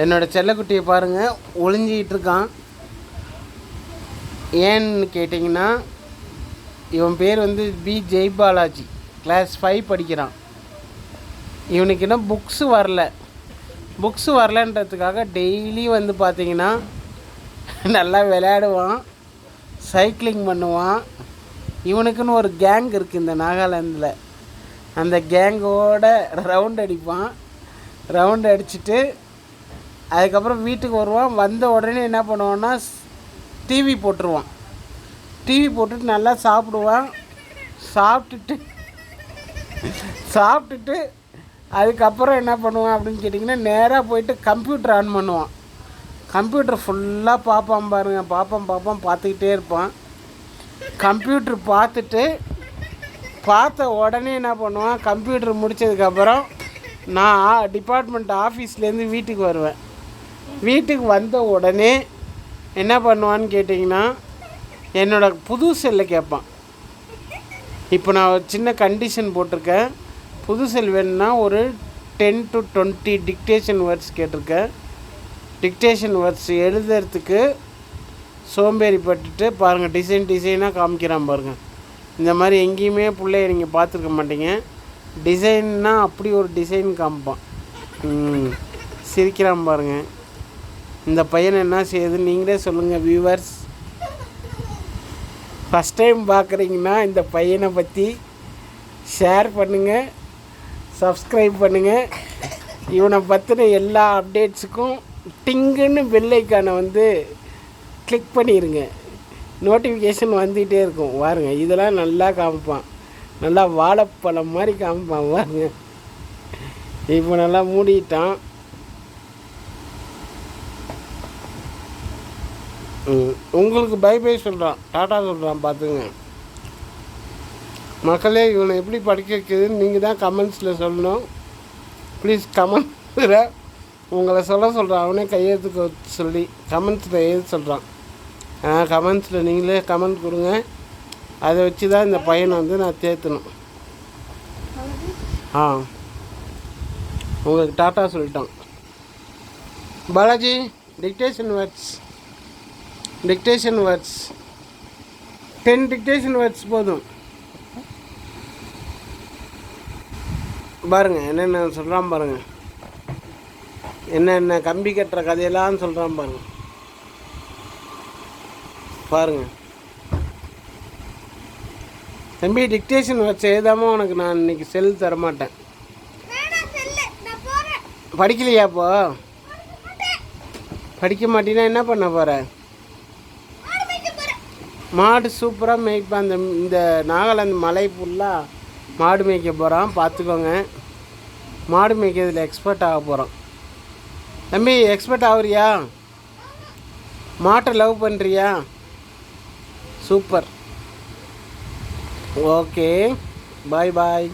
என்னோடய செல்லக்குட்டியை பாருங்கள் ஒளிஞ்சிக்கிட்டு இருக்கான். ஏன்னு கேட்டிங்கன்னா இவன் பேர் வந்து பி. ஜெய்பாலாஜி. கிளாஸ் ஃபைவ் படிக்கிறான். இவனுக்கு இன்னும் புக்ஸு வரல. புக்ஸு வரலன்றதுக்காக டெய்லி வந்து பார்த்தீங்கன்னா நல்லா விளையாடுவான் சைக்கிளிங் பண்ணுவான். இவனுக்குன்னு ஒரு கேங் இருக்குது இந்த நாகாலாந்தில். அந்த கேங்கோட ரவுண்ட் அடிப்பான். ரவுண்ட் அடிச்சுட்டு அதுக்கப்புறம் வீட்டுக்கு வருவான். வந்த உடனே என்ன பண்ணுவான்னா டிவி போட்டுருவான். டிவி போட்டுட்டு நல்லா சாப்பிடுவான். சாப்பிட்டுட்டு சாப்பிட்டுட்டு அதுக்கப்புறம் என்ன பண்ணுவான் அப்படின்னு கேட்டிங்கன்னா நேராக போயிட்டு கம்ப்யூட்டர் ஆன் பண்ணுவான். கம்ப்யூட்டர் ஃபுல்லாக பார்ப்பான் பாருங்க. பார்ப்பான் பார்ப்பான் பார்த்துக்கிட்டே இருப்பான். கம்ப்யூட்டர் பார்த்துட்டு பார்த்த உடனே என்ன பண்ணுவான்? கம்ப்யூட்டர் முடித்ததுக்கப்புறம் நான் டிபார்ட்மெண்ட் ஆஃபீஸ்லேருந்து வீட்டுக்கு வருவேன். வீட்டுக்கு வந்த உடனே என்ன பண்ணுவான்னு கேட்டிங்கன்னா என்னோடய புது செல்லை கேட்பான். இப்போ நான் ஒரு சின்ன கண்டிஷன் போட்டிருக்கேன். புது செல் வேணும்னா ஒரு ten to twenty dictation words கேட்டிருக்கேன். டிக்டேஷன் வேர்ட்ஸ் எழுதுறதுக்கு சோம்பேறிப்பட்டுட்டு பாருங்கள் டிசைன் டிசைனாக காமிக்கிறான் பாருங்கள் இந்த மாதிரி எங்கேயுமே பிள்ளைய நீங்கள் பார்த்துருக்க மாட்டீங்க. டிசைன்னா அப்படி ஒரு டிசைன் காமிப்பான். ம், சிரிக்கிறான் பாருங்கள் இந்த பையன் என்ன செய்யுதுன்னு நீங்களே சொல்லுங்கள் வியூவர்ஸ் ஃபஸ்ட் டைம் பார்க்குறீங்கன்னா இந்த பையனை பற்றி ஷேர் பண்ணுங்கள் சப்ஸ்கிரைப் பண்ணுங்கள் இவனை பற்றின எல்லா அப்டேட்ஸுக்கும் டிங்குன்னு பெல்லைக்கான வந்து கிளிக் பண்ணிடுங்க நோட்டிஃபிகேஷன் வந்துகிட்டே இருக்கும். வாருங்க இதெல்லாம் நல்லா காமிப்பான். நல்லா வாழைப்பழம் மாதிரி காமிப்பான் பாருங்க இப்போ நல்லா மூடிட்டான். உங்களுக்கு பை பை சொல்கிறான் டாட்டா சொல்கிறான் பார்த்துங்க. மக்களே இவனை எப்படி படிக்க வைக்கிறதுன்னு நீங்கள் தான் கமெண்ட்ஸில் சொல்லணும். ப்ளீஸ் கமெண்ட்ஸில் உங்களை சொல்ல சொல்கிறான் அவனே கையெழுத்துக்க சொல்லி கமெண்ட்ஸில் எழுத சொல்கிறான் ஆ கமெண்ட்ஸில் நீங்களே கமெண்ட் கொடுங்க. அதை வச்சு தான் இந்த பையனை வந்து நான் தேர்த்தணும் ஆ. உங்களுக்கு டாட்டா சொல்லிட்டான். Balaji dictation words dictation words ten dictation words போதும். பாருங்கள் என்னென்ன சொல்கிறான் பாருங்கள் என்னென்ன கம்பி கட்டுற கதையெல்லாம் சொல்கிறான் பாருங்கள் பாருங்கள் தம்பி டிக்டேஷன் வச்சு எழுதாம உனக்கு நான் இன்னைக்கு செல் தரமாட்டேன். செல்லு படிக்கலையா இப்போ படிக்க மாட்டீங்கன்னா என்ன பண்ண போகிற மாடு சூப்பராக மேய்ப்பேன் அந்த இந்த நாகாலாந்து மலை ஃபுல்லாக மாடு மேய்க்க போகிறான் பார்த்துக்கோங்க மாடு மேய்க்கிறதுல எக்ஸ்பர்ட் ஆக போகிறோம் தம்பி எக்ஸ்பர்ட் ஆகுறியா? மாட்டை லவ் பண்ணுறியா சூப்பர். ஓகே. பாய் பாய்.